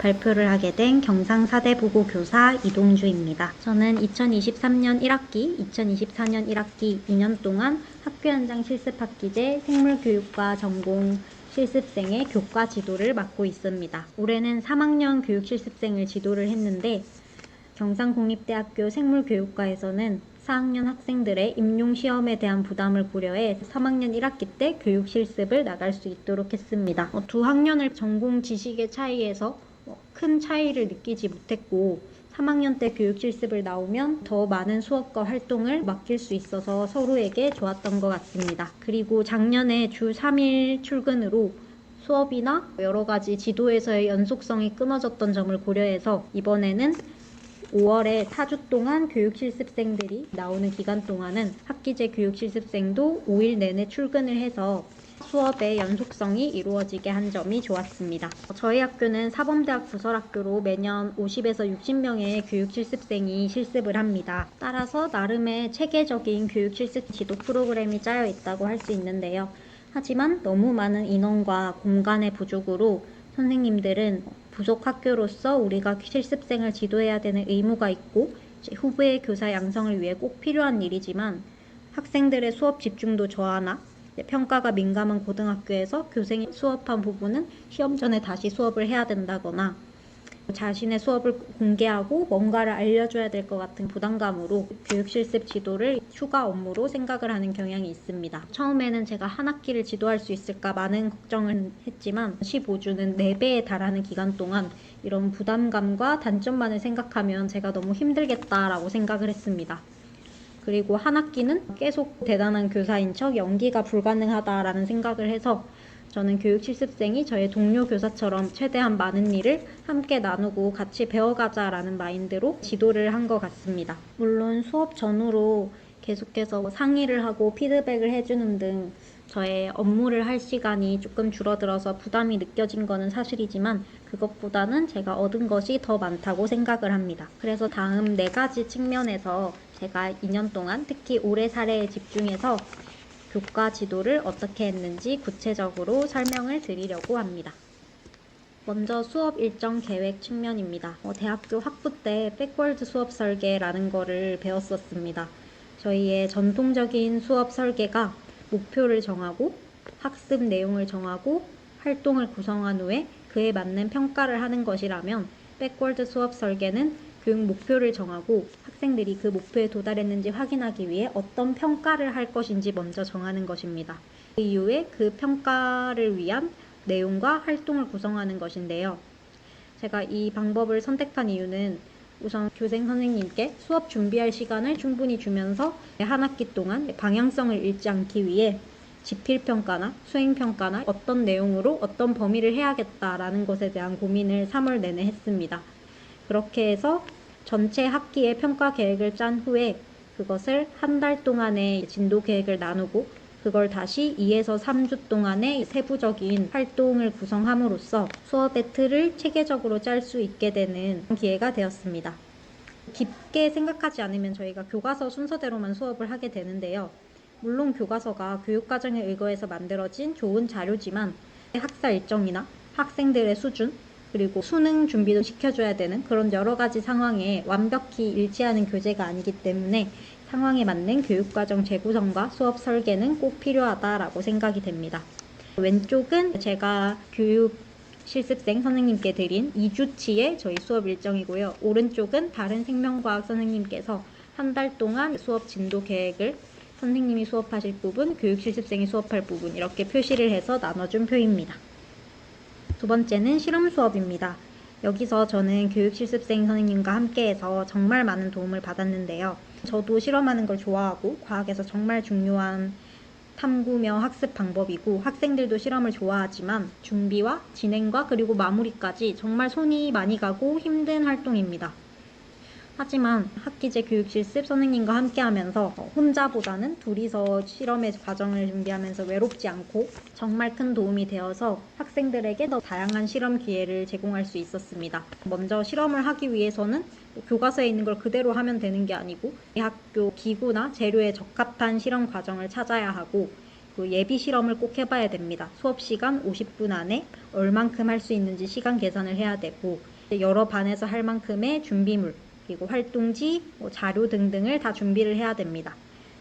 발표를 하게 된 경상사대부고 교사 이동주입니다. 저는 2023년 1학기, 2024년 1학기 2년 동안 학교 현장 실습학기제 생물교육과 전공 실습생의 교과 지도를 맡고 있습니다. 올해는 3학년 교육 실습생을 지도를 했는데 경상국립대학교 생물교육과에서는 4학년 학생들의 임용 시험에 대한 부담을 고려해 3학년 1학기 때 교육 실습을 나갈 수 있도록 했습니다. 어, 두 학년을 전공 지식의 차이에서 어, 큰 차이를 느끼지 못했고 3학년 때 교육 실습을 나오면 더 많은 수업과 활동을 맡길 수 있어서 서로에게 좋았던 것 같습니다. 그리고 작년에 주 3일 출근으로 수업이나 여러 가지 지도에서의 연속성이 끊어졌던 점을 고려해서 이번에는 5월에 4주 동안 교육 실습생들이 나오는 기간 동안은 학기제 교육 실습생도 5일 내내 출근을 해서 수업의 연속성이 이루어지게 한 점이 좋았습니다. 저희 학교는 사범대학 부설학교로 매년 50에서 60명의 교육 실습생이 실습을 합니다. 따라서 나름의 체계적인 교육 실습 지도 프로그램이 짜여 있다고 할 수 있는데요. 하지만 너무 많은 인원과 공간의 부족으로 선생님들은 부속 학교로서 우리가 실습생을 지도해야 되는 의무가 있고 후배의 교사 양성을 위해 꼭 필요한 일이지만 학생들의 수업 집중도 저하나 평가가 민감한 고등학교에서 교생이 수업한 부분은 시험 전에 다시 수업을 해야 된다거나 자신의 수업을 공개하고 뭔가를 알려줘야 될 것 같은 부담감으로 교육 실습 지도를 휴가 업무로 생각을 하는 경향이 있습니다. 처음에는 제가 한 학기를 지도할 수 있을까 많은 걱정을 했지만 15주는 4배에 달하는 기간 동안 이런 부담감과 단점만을 생각하면 제가 너무 힘들겠다라고 생각을 했습니다. 그리고 한 학기는 계속 대단한 교사인 척 연기가 불가능하다라는 생각을 해서 저는 교육 실습생이 저의 동료 교사처럼 최대한 많은 일을 함께 나누고 같이 배워가자라는 마인드로 지도를 한 것 같습니다. 물론 수업 전후로 계속해서 상의를 하고 피드백을 해주는 등 저의 업무를 할 시간이 조금 줄어들어서 부담이 느껴진 거는 사실이지만 그것보다는 제가 얻은 것이 더 많다고 생각을 합니다. 그래서 다음 네 가지 측면에서 제가 2년 동안 특히 올해 사례에 집중해서 교과 지도를 어떻게 했는지 구체적으로 설명을 드리려고 합니다. 먼저 수업 일정 계획 측면입니다. 어, 대학교 학부 때 백월드 수업 설계라는 거를 배웠었습니다. 저희의 전통적인 수업 설계가 목표를 정하고 학습 내용을 정하고 활동을 구성한 후에 그에 맞는 평가를 하는 것이라면 백월드 수업 설계는 교육 목표를 정하고 학생들이 그 목표에 도달했는지 확인하기 위해 어떤 평가를 할 것인지 먼저 정하는 것입니다. 그 이후에 그 평가를 위한 내용과 활동을 구성하는 것인데요. 제가 이 방법을 선택한 이유는 우선 교생 선생님께 수업 준비할 시간을 충분히 주면서 한 학기 동안 방향성을 잃지 않기 위해 지필평가나 수행평가나 어떤 내용으로 어떤 범위를 해야겠다라는 것에 대한 고민을 3월 내내 했습니다. 그렇게 해서 전체 학기의 평가 계획을 짠 후에 그것을 한 달 동안의 진도 계획을 나누고 그걸 다시 2에서 3주 동안의 세부적인 활동을 구성함으로써 수업의 틀을 체계적으로 짤 수 있게 되는 기회가 되었습니다. 깊게 생각하지 않으면 저희가 교과서 순서대로만 수업을 하게 되는데요. 물론 교과서가 교육과정에 의거해서 만들어진 좋은 자료지만 학사 일정이나 학생들의 수준, 그리고 수능 준비도 시켜줘야 되는 그런 여러 가지 상황에 완벽히 일치하는 교재가 아니기 때문에 상황에 맞는 교육과정 재구성과 수업 설계는 꼭 필요하다라고 생각이 됩니다. 왼쪽은 제가 교육 실습생 선생님께 드린 2주치의 저희 수업 일정이고요. 오른쪽은 다른 생명과학 선생님께서 한 달 동안 수업 진도 계획을 선생님이 수업하실 부분, 교육 실습생이 수업할 부분 이렇게 표시를 해서 나눠준 표입니다. 두 번째는 실험 수업입니다. 여기서 저는 교육 실습생 선생님과 함께해서 정말 많은 도움을 받았는데요. 저도 실험하는 걸 좋아하고 과학에서 정말 중요한 탐구며 학습 방법이고 학생들도 실험을 좋아하지만 준비와 진행과 그리고 마무리까지 정말 손이 많이 가고 힘든 활동입니다. 하지만 학기제 교육 실 습 선생님과 함께 하면서 혼자보다는 둘이서 실험의 과정을 준비하면서 외롭지 않고 정말 큰 도움이 되어서 학생들에게 더 다양한 실험 기회를 제공할 수 있었습니다. 먼저 실험을 하기 위해서는 교과서에 있는 걸 그대로 하면 되는 게 아니고 이 학교 기구나 재료에 적합한 실험 과정을 찾아야 하고 그 예비 실험을 꼭 해봐야 됩니다. 수업 시간 50분 안에 얼만큼 할 수 있는지 시간 계산을 해야 되고 여러 반에서 할 만큼의 준비물 그리고 활동지, 뭐 자료 등등을 다 준비를 해야 됩니다.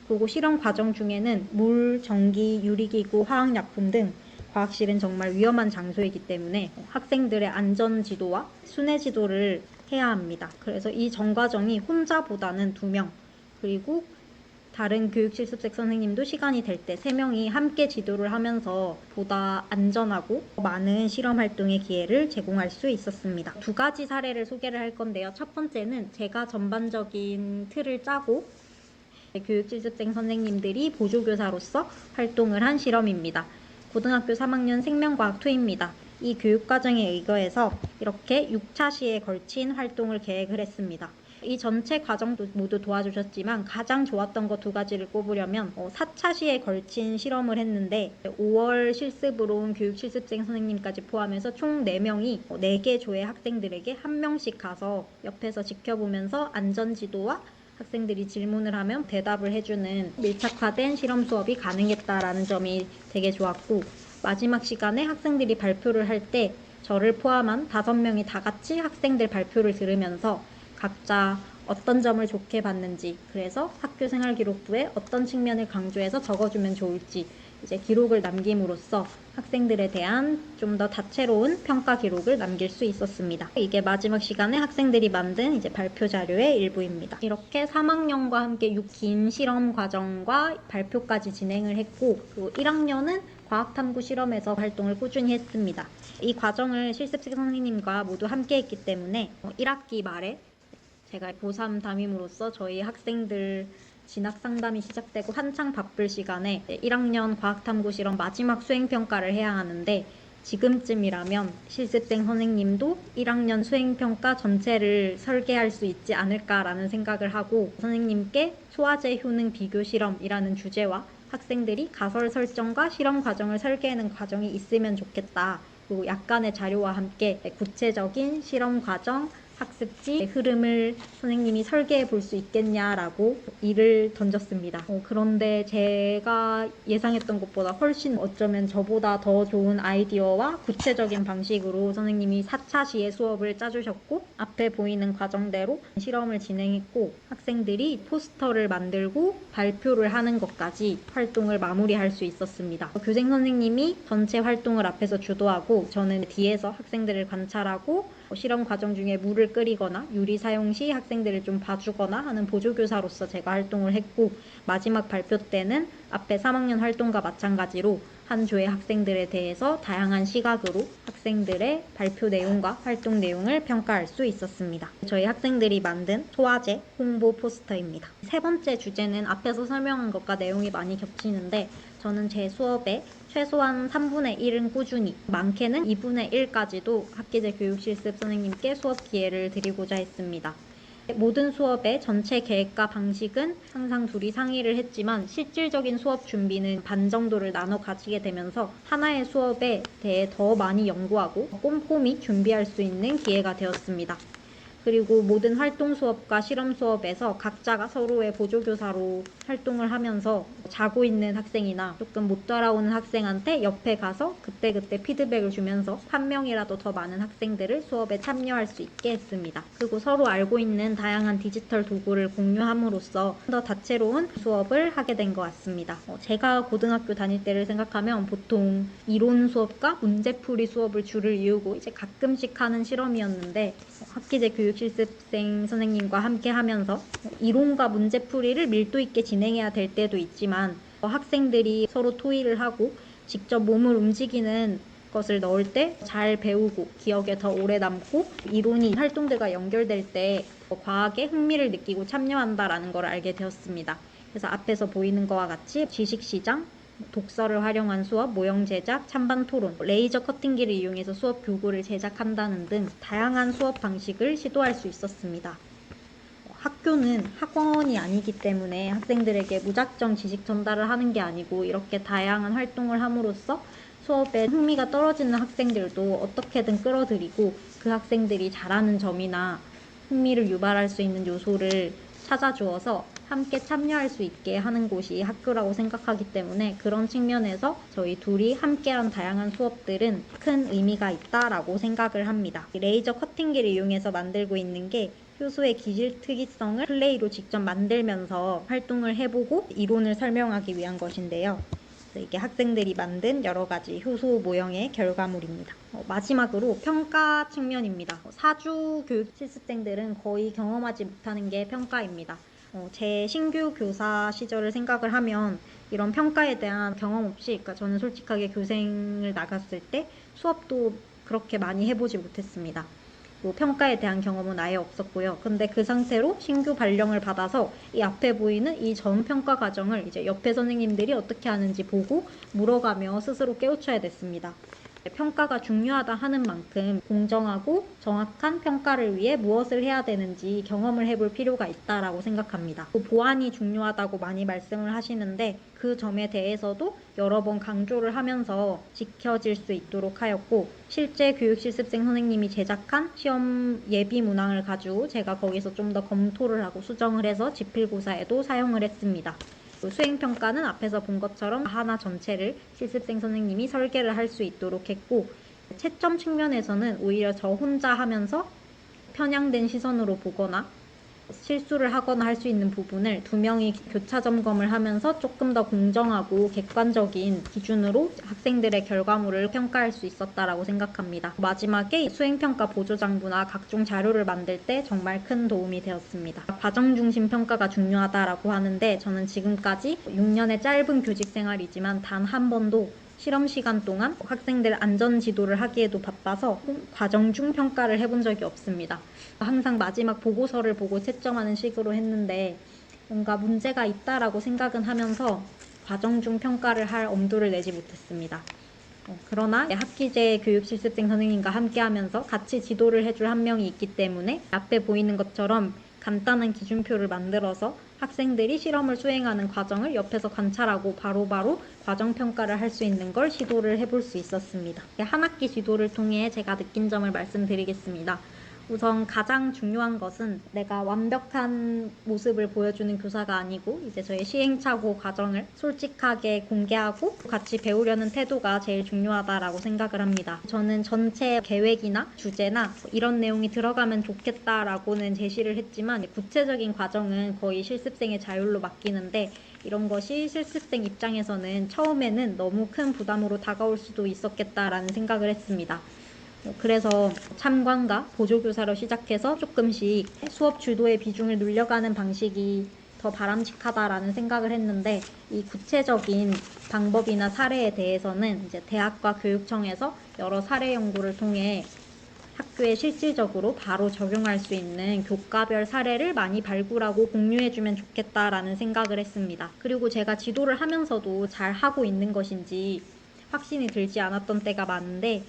그리고 실험 과정 중에는 물, 전기, 유리기구, 화학약품 등 과학실은 정말 위험한 장소이기 때문에 학생들의 안전 지도와 순회 지도를 해야 합니다. 그래서 이 전 과정이 혼자보다는 두 명 그리고 다른 교육 실습생 선생님도 시간이 될 때 세 명이 함께 지도를 하면서 보다 안전하고 많은 실험 활동의 기회를 제공할 수 있었습니다. 두 가지 사례를 소개를 할 건데요. 첫 번째는 제가 전반적인 틀을 짜고 교육 실습생 선생님들이 보조교사로서 활동을 한 실험입니다. 고등학교 3학년 생명과학 2입니다. 이 교육과정에 의거해서 이렇게 6차 시에 걸친 활동을 계획을 했습니다. 이 전체 과정도 모두 도와주셨지만 가장 좋았던 것두 가지를 꼽으려면 어, 4차 시에 걸친 실험을 했는데 5월 실습으로 온 교육 실습생 선생님까지 포함해서 총 4명이 4개 조의 학생들에게 한 명씩 가서 옆에서 지켜보면서 안전 지도와 학생들이 질문을 하면 대답을 해주는 밀착화된 실험 수업이 가능했다라는 점이 되게 좋았고 마지막 시간에 학생들이 발표를 할 때 저를 포함한 다섯 명이 다 같이 학생들 발표를 들으면서 각자 어떤 점을 좋게 봤는지 그래서 학교 생활 기록부에 어떤 측면을 강조해서 적어주면 좋을지 이제 기록을 남김으로써 학생들에 대한 좀 더 다채로운 평가 기록을 남길 수 있었습니다. 이게 마지막 시간에 학생들이 만든 이제 발표 자료의 일부입니다. 이렇게 3학년과 함께 6긴 실험 과정과 발표까지 진행을 했고 그리고 1학년은 과학탐구 실험에서 활동을 꾸준히 했습니다. 이 과정을 실습생 선생님과 모두 함께 했기 때문에 1학기 말에 제가 고3 담임으로서 저희 학생들 진학 상담이 시작되고 한창 바쁠 시간에 1학년 과학탐구 실험 마지막 수행평가를 해야 하는데 지금쯤이라면 실습생 선생님도 1학년 수행평가 전체를 설계할 수 있지 않을까라는 생각을 하고 선생님께 소화제 효능 비교 실험이라는 주제와 학생들이 가설 설정과 실험 과정을 설계하는 과정이 있으면 좋겠다. 그리고 약간의 자료와 함께 구체적인 실험 과정, 학습지 흐름을 선생님이 설계해 볼 수 있겠냐라고 일을 던졌습니다. 어, 그런데 제가 예상했던 것보다 훨씬 어쩌면 저보다 더 좋은 아이디어와 구체적인 방식으로 선생님이 4차 시에 수업을 짜주셨고 앞에 보이는 과정대로 실험을 진행했고 학생들이 포스터를 만들고 발표를 하는 것까지 활동을 마무리할 수 있었습니다. 교생 선생님이 전체 활동을 앞에서 주도하고 저는 뒤에서 학생들을 관찰하고 실험 과정 중에 물을 끓이거나 유리 사용 시 학생들을 좀 봐주거나 하는 보조교사로서 제가 활동을 했고 마지막 발표 때는 앞에 3학년 활동과 마찬가지로 한 조의 학생들에 대해서 다양한 시각으로 학생들의 발표 내용과 활동 내용을 평가할 수 있었습니다. 저희 학생들이 만든 소화제 홍보 포스터입니다. 세 번째 주제는 앞에서 설명한 것과 내용이 많이 겹치는데 저는 제 수업에 최소한 3분의 1은 꾸준히, 많게는 2분의 1까지도 학기제 교육실습 선생님께 수업 기회를 드리고자 했습니다. 모든 수업의 전체 계획과 방식은 항상 둘이 상의를 했지만 실질적인 수업 준비는 반 정도를 나눠 가지게 되면서 하나의 수업에 대해 더 많이 연구하고 꼼꼼히 준비할 수 있는 기회가 되었습니다. 그리고 모든 활동 수업과 실험 수업에서 각자가 서로의 보조교사로 활동을 하면서 자고 있는 학생이나 조금 못 따라오는 학생한테 옆에 가서 그때그때 피드백을 주면서 한 명이라도 더 많은 학생들을 수업에 참여할 수 있게 했습니다. 그리고 서로 알고 있는 다양한 디지털 도구를 공유함으로써 더 다채로운 수업을 하게 된 것 같습니다. 어, 제가 고등학교 다닐 때를 생각하면 보통 이론 수업과 문제풀이 수업을 줄을 이루고 이제 가끔씩 하는 실험이었는데 어, 학기제 교육 실습생 선생님과 함께 하면서 이론과 문제풀이를 밀도 있게 진행 해야 될 때도 있지만 어, 학생들이 서로 토의를 하고 직접 몸을 움직이는 것을 넣을 때 잘 배우고 기억에 더 오래 남고 이론이 활동들과 연결될 때 과학에 흥미를 느끼고 참여한다라는 걸 알게 되었습니다. 그래서 앞에서 보이는 것과 같이 지식 시장, 독서를 활용한 수업, 모형 제작, 찬반 토론, 레이저 커팅기를 이용해서 수업 교구를 제작한다는 등 다양한 수업 방식을 시도할 수 있었습니다. 학교는 학원이 아니기 때문에 학생들에게 무작정 지식 전달을 하는 게 아니고 이렇게 다양한 활동을 함으로써 수업에 흥미가 떨어지는 학생들도 어떻게든 끌어들이고 그 학생들이 잘하는 점이나 흥미를 유발할 수 있는 요소를 찾아주어서 함께 참여할 수 있게 하는 곳이 학교라고 생각하기 때문에 그런 측면에서 저희 둘이 함께한 다양한 수업들은 큰 의미가 있다라고 생각을 합니다. 레이저 커팅기를 이용해서 만들고 있는 게 효소의 기질 특이성을 플레이로 직접 만들면서 활동을 해보고 이론을 설명하기 위한 것인데요. 이게 학생들이 만든 여러 가지 효소 모형의 결과물입니다. 어, 마지막으로 평가 측면입니다. 어, 사주 교육 실습생들은 거의 경험하지 못하는 게 평가입니다. 어, 제 신규 교사 시절을 생각을 하면 이런 평가에 대한 경험 없이, 그러니까 저는 솔직하게 교생을 나갔을 때 수업도 그렇게 많이 해보지 못했습니다. 뭐 평가에 대한 경험은 아예 없었고요. 근데 그 상태로 신규 발령을 받아서 이 앞에 보이는 이 전 평가 과정을 이제 옆에 선생님들이 어떻게 하는지 보고 물어가며 스스로 깨우쳐야 됐습니다. 평가가 중요하다 하는 만큼 공정하고 정확한 평가를 위해 무엇을 해야 되는지 경험을 해볼 필요가 있다라고 생각합니다. 또 보안이 중요하다고 많이 말씀을 하시는데 그 점에 대해서도 여러 번 강조를 하면서 지켜질 수 있도록 하였고 실제 교육실습생 선생님이 제작한 시험 예비 문항을 가지고 제가 거기서 좀 더 검토를 하고 수정을 해서 지필고사에도 사용을 했습니다. 그 수행평가는 앞에서 본 것처럼 하나 전체를 실습생 선생님이 설계를 할 수 있도록 했고 채점 측면에서는 오히려 저 혼자 하면서 편향된 시선으로 보거나 실수를 하거나 할 수 있는 부분을 두 명이 교차 점검을 하면서 조금 더 공정하고 객관적인 기준으로 학생들의 결과물을 평가할 수 있었다라고 생각합니다. 마지막에 수행평가 보조장부나 각종 자료를 만들 때 정말 큰 도움이 되었습니다. 과정 중심 평가가 중요하다라고 하는데 저는 지금까지 6년의 짧은 교직 생활이지만 단 한 번도 실험 시간 동안 학생들 안전 지도를 하기에도 바빠서 과정 중 평가를 해본 적이 없습니다. 항상 마지막 보고서를 보고 채점하는 식으로 했는데 뭔가 문제가 있다라고 생각은 하면서 과정 중 평가를 할 엄두를 내지 못했습니다. 어, 그러나 학기제 교육실습생 선생님과 함께 하면서 같이 지도를 해줄 한 명이 있기 때문에 앞에 보이는 것처럼 간단한 기준표를 만들어서 학생들이 실험을 수행하는 과정을 옆에서 관찰하고 바로 바로 과정 평가를 할 수 있는 걸 시도를 해볼 수 있었습니다. 한 학기 지도를 통해 제가 느낀 점을 말씀드리겠습니다. 우선 가장 중요한 것은 내가 완벽한 모습을 보여주는 교사가 아니고 이제 저의 시행착오 과정을 솔직하게 공개하고 같이 배우려는 태도가 제일 중요하다라고 생각을 합니다. 저는 전체 계획이나 주제나 이런 내용이 들어가면 좋겠다라고는 제시를 했지만 구체적인 과정은 거의 실습생의 자율로 맡기는데 이런 것이 실습생 입장에서는 처음에는 너무 큰 부담으로 다가올 수도 있었겠다라는 생각을 했습니다. 그래서 참관과 보조교사로 시작해서 조금씩 수업 주도의 비중을 늘려가는 방식이 더 바람직하다라는 생각을 했는데 이 구체적인 방법이나 사례에 대해서는 이제 대학과 교육청에서 여러 사례 연구를 통해 학교에 실질적으로 바로 적용할 수 있는 교과별 사례를 많이 발굴하고 공유해주면 좋겠다라는 생각을 했습니다. 그리고 제가 지도를 하면서도 잘 하고 있는 것인지 확신이 들지 않았던 때가 많은데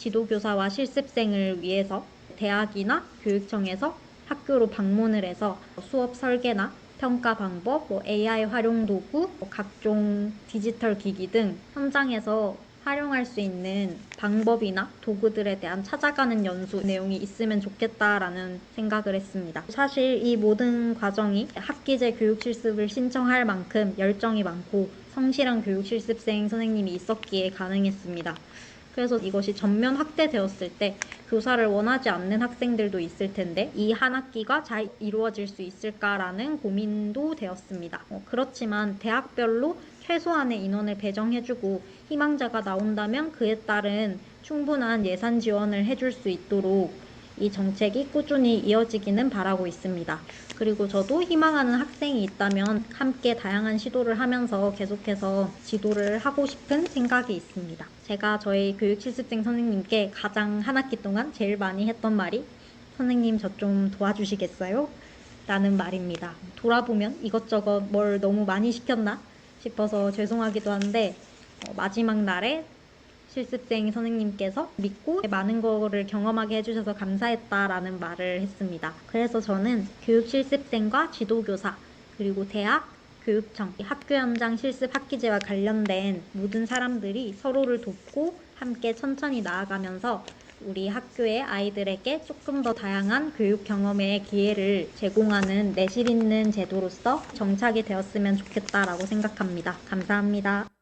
지도교사와 실습생을 위해서 대학이나 교육청에서 학교로 방문을 해서 수업 설계나 평가 방법, 뭐 AI 활용 도구, 뭐 각종 디지털 기기 등 현장에서 활용할 수 있는 방법이나 도구들에 대한 찾아가는 연수 내용이 있으면 좋겠다라는 생각을 했습니다. 사실 이 모든 과정이 학기제 교육 실습을 신청할 만큼 열정이 많고 성실한 교육 실습생 선생님이 있었기에 가능했습니다. 그래서 이것이 전면 확대되었을 때 교사를 원하지 않는 학생들도 있을 텐데 이 한 학기가 잘 이루어질 수 있을까라는 고민도 되었습니다. 어, 그렇지만 대학별로 최소한의 인원을 배정해주고 희망자가 나온다면 그에 따른 충분한 예산 지원을 해줄 수 있도록 이 정책이 꾸준히 이어지기는 바라고 있습니다. 그리고 저도 희망하는 학생이 있다면 함께 다양한 시도를 하면서 계속해서 지도를 하고 싶은 생각이 있습니다. 제가 저희 교육 실습생 선생님께 가장 한 학기 동안 제일 많이 했던 말이 선생님 저 좀 도와주시겠어요? 라는 말입니다. 돌아보면 이것저것 뭘 너무 많이 시켰나 싶어서 죄송하기도 한데 어, 마지막 날에 실습생 선생님께서 믿고 많은 거를 경험하게 해주셔서 감사했다라는 말을 했습니다. 그래서 저는 교육 실습생과 지도교사 그리고 대학 교육청, 학교 현장 실습 학기제와 관련된 모든 사람들이 서로를 돕고 함께 천천히 나아가면서 우리 학교의 아이들에게 조금 더 다양한 교육 경험의 기회를 제공하는 내실 있는 제도로서 정착이 되었으면 좋겠다라고 생각합니다. 감사합니다.